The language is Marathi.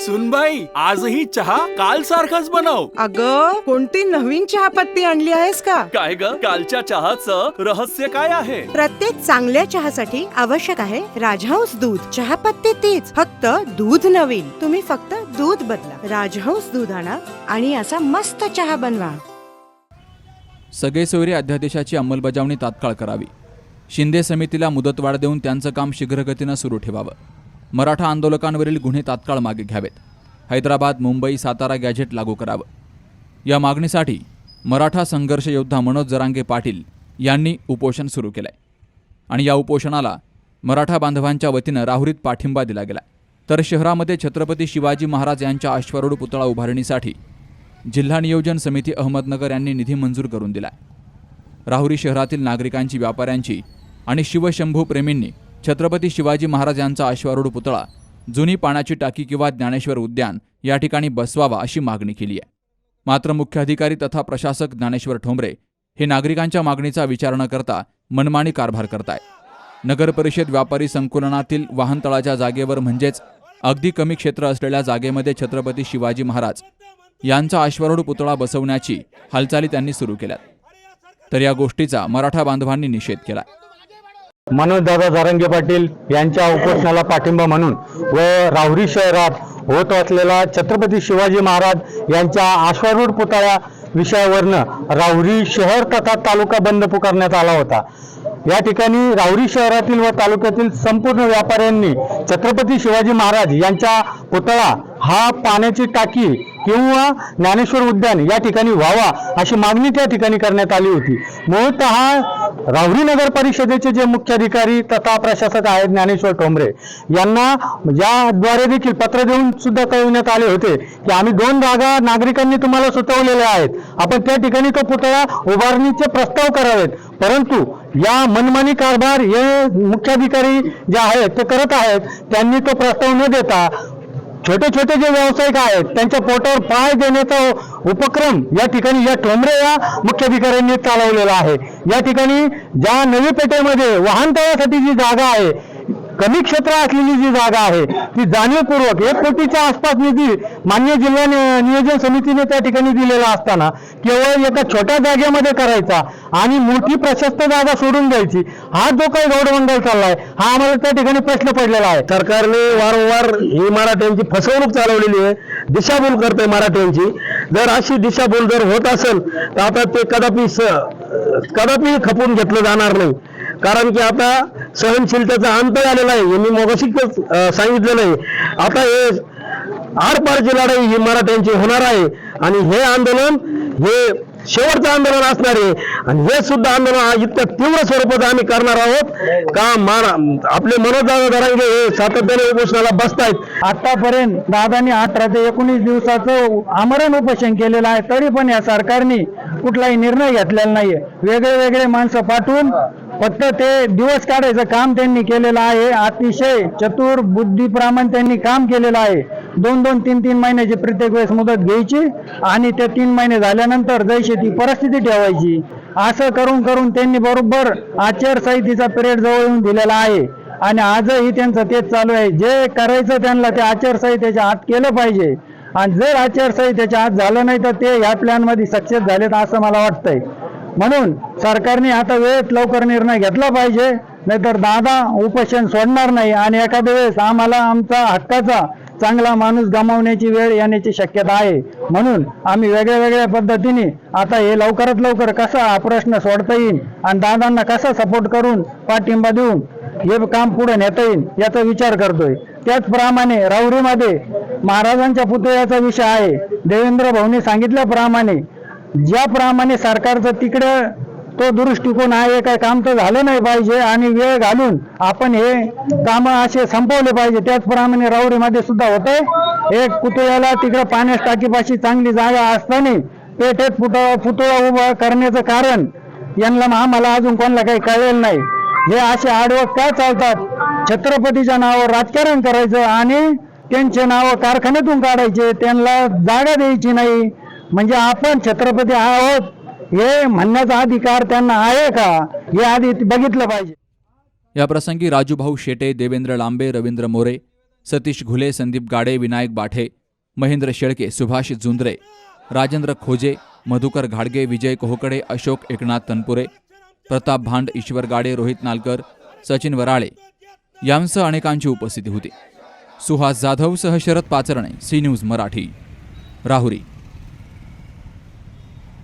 सुनबाई आजही चहा काल सारखाच बनव. अग कोणती नवीन चहापत्ती आणली आहेस का? काय ग? कालच्या चहाचं रहस्य काय आहे? प्रत्येक चांगल्या चहासाठी आवश्यक आहे राजहंस दूध. चहापत्ती तीच फक्त दूध नवीन. तुम्ही फक्त दूध बदला. राजहंस दूध आणा आणि असा मस्त चहा बनवा. सगळे सोयरे अध्यादेशाची अंमलबजावणी तात्काळ करावी. शिंदे समितीला मुदतवाढ देऊन त्यांचं काम शीघ्रगतीनं सुरू ठेवावं. मराठा आंदोलकांवरील गुन्हे तात्काळ मागे घ्यावेत. हैदराबाद मुंबई सातारा गॅझेट लागू करावं. या मागणीसाठी मराठा संघर्ष योद्धा मनोज जरांगे पाटील यांनी उपोषण सुरू केलंय. आणि या उपोषणाला मराठा बांधवांच्या वतीनं राहुरीत पाठिंबा दिला गेला. तर शहरामध्ये छत्रपती शिवाजी महाराज यांच्या अश्वारूढ पुतळा उभारणीसाठी जिल्हा नियोजन समिती अहमदनगर यांनी निधी मंजूर करून दिला. राहुरी शहरातील नागरिकांची व्यापाऱ्यांची आणि शिवशंभू प्रेमींनी छत्रपती शिवाजी महाराज यांचा अश्वारूढ पुतळा जुनी पाण्याची टाकी किंवा ज्ञानेश्वर उद्यान या ठिकाणी बसवावा अशी मागणी केली आहे. मात्र मुख्याधिकारी तथा प्रशासक ज्ञानेश्वर ठोंबरे हे नागरिकांच्या मागणीचा विचार न करता मनमानी कारभार करताय नगरपरिषद व्यापारी संकुलनातील वाहनतळाच्या जागेवर म्हणजेच अगदी कमी क्षेत्र असलेल्या जागेमध्ये छत्रपती शिवाजी महाराज यांचा अश्वारूढ पुतळा बसवण्याची हालचाली त्यांनी सुरू केल्या तर या गोष्टीचा मराठा बांधवांनी निषेध केला मनोजदादा जारंगे पाटील यांच्या उपोषणाला पाठिंबा म्हणून व राहुरी शहरात होत असलेला छत्रपती शिवाजी महाराज यांच्या आश्वारूढ पुतळ्या विषयावरनं राहुरी शहर तथा तालुका बंद पुकारण्यात आला होता. या ठिकाणी राहुरी शहरातील व तालुक्यातील संपूर्ण व्यापाऱ्यांनी छत्रपती शिवाजी महाराज यांच्या पुतळा हा पाण्याची टाकी किंवा ज्ञानेश्वर उद्यान या ठिकाणी व्हावा अशी मागणी त्या ठिकाणी करण्यात आली होती. मूळत राहुरी नगर परिषदेचे जे मुख्याधिकारी तथा प्रशासक आहेत ज्ञानेश्वर ठोंबरे यांना याद्वारे देखील पत्र देऊन सुद्धा कळविण्यात आले होते की आम्ही दोन जागा नागरिकांनी तुम्हाला सुचवलेल्या आहेत. आपण त्या ठिकाणी तो पुतळा उभारणीचे प्रस्ताव करावेत. परंतु या मनमानी कारभार हे मुख्याधिकारी जे आहेत ते करत आहेत त्यांनी तो प्रस्ताव न देता छोटे छोटे जे व्यावसायिक आहेत त्यांच्या पोटावर पाय देण्याचा उपक्रम या ठिकाणी या ठोंबरे या मुख्याधिकाऱ्यांनी चालवलेला आहे. या ठिकाणी ज्या नवी पेठेमध्ये वाहनतळासाठी जी जागा आहे कमी क्षेत्र असलेली जी जागा आहे ती जाणीवपूर्वक एक कोटीच्या आसपास निधी मान्य जिल्हा नियोजन समितीने त्या ठिकाणी दिलेला असताना केवळ एका छोट्या जागेमध्ये करायचा आणि मोठी प्रशस्त जागा सोडून द्यायची हा जो काही गौडमंडळ चाललाय हा आम्हाला त्या ठिकाणी प्रश्न पडलेला आहे. सरकारने वारंवार ही मराठ्यांची फसवणूक चालवलेली आहे दिशाभूल करते मराठ्यांची. जर अशी दिशाभूल जर होत असेल तर आता ते कदापि कदापि खपून घेतलं जाणार नाही. कारण की आता सहनशीलतेचा अंत आलेला आहे हे मी मगाशी सांगितलेलं आहे. आता हे आरपारची लढाई ही मराठ्यांची होणार आहे. आणि हे आंदोलन हे शेवटचं आंदोलन असणार आहे. आणि हे सुद्धा आंदोलन इतकं तीव्र स्वरूपात आम्ही करणार आहोत. का मारा आपले मनोजदादा धरांगे हे सातत्याने उपोषणाला बसतायत. आतापर्यंत दादानी अठरा ते एकोणीस दिवसाचं आमरण उपोषण केलेलं आहे. तरी पण या सरकारने कुठलाही निर्णय घेतलेला नाहीये. वेगळे वेगळे माणसं पाठवून फक्त ते दिवस काढायचं काम त्यांनी केलेलं आहे. अतिशय चतुर बुद्धिप्रमाण त्यांनी काम केलेलं आहे. दोन दोन तीन तीन महिन्याची प्रत्येक वेळेस मुदत घ्यायची आणि ते तीन महिने झाल्यानंतर जैशी ती परिस्थिती ठेवायची. असं करून करून त्यांनी बरोबर आचारसंहितेचा पिरियड जवळ येऊन दिलेला आहे. आणि आजही त्यांचं तेच चालू आहे. जे करायचं त्यांना ते आचारसंहितेच्या आत केलं पाहिजे. आणि जर आचारसंहितेच्या आत झालं नाही तर ते ह्या प्लॅनमध्ये सक्सेस झालेत असं मला वाटतंय. म्हणून सरकारने आता वेळेत लवकर निर्णय घेतला पाहिजे. नाहीतर दादा उपोषण सोडणार नाही. आणि एखाद्या वेळेस आम्हाला आमचा हक्काचा चांगला माणूस गमावण्याची वेळ येण्याची शक्यता आहे. म्हणून आम्ही वेगळ्या वेगळ्या पद्धतीने आता हे लवकरात लवकर कसा हा प्रश्न सोडता येईल आणि दादांना कसा सपोर्ट करून पाठिंबा देऊन हे काम पुढे नेता येईल याचा विचार करतोय. त्याचप्रमाणे राऊरीमध्ये महाराजांच्या पुतळ्याचा विषय आहे. देवेंद्र भाऊने सांगितल्याप्रमाणे ज्याप्रमाणे सरकारचं तिकडे तो दृष्टिकोन आहे काय काम तर झालं नाही पाहिजे आणि वेळ घालून आपण हे काम असे संपवले पाहिजे. त्याचप्रमाणे राऊरीमध्ये सुद्धा होतंय. एक पुतळ्याला तिकडे पाण्यास टाकीपाशी चांगली जागा असताना पेठेत पुतळा पुतळा उभा करण्याचं कारण यांना आम्हाला अजून कोणाला काही कळलेलं नाही. हे असे आडवं का चालतात? छत्रपतीच्या नावावर राजकारण करायचं आणि त्यांचे नाव कारखान्यातून काढायचे त्यांना जागा द्यायची नाही. म्हणजे आपण छत्रपती आहोत हे म्हणण्याचा अधिकार त्यांना आहे का? हे आधी बघितलं पाहिजे. या प्रसंगी राजूभाऊ शेटे देवेंद्र लांबे रवींद्र मोरे सतीश घुले संदीप गाडे विनायक बाठे महेंद्र शेळके सुभाष जुंद्रे राजेंद्र खोजे मधुकर घाडगे विजय कोहकडे अशोक एकनाथ तनपुरे प्रताप भांड ईश्वर गाडे रोहित नालकर सचिन वराळे यांसह अनेकांची उपस्थिती होती. सुहास जाधवसह शरद पाचरणे सी न्यूज मराठी. राहुरी.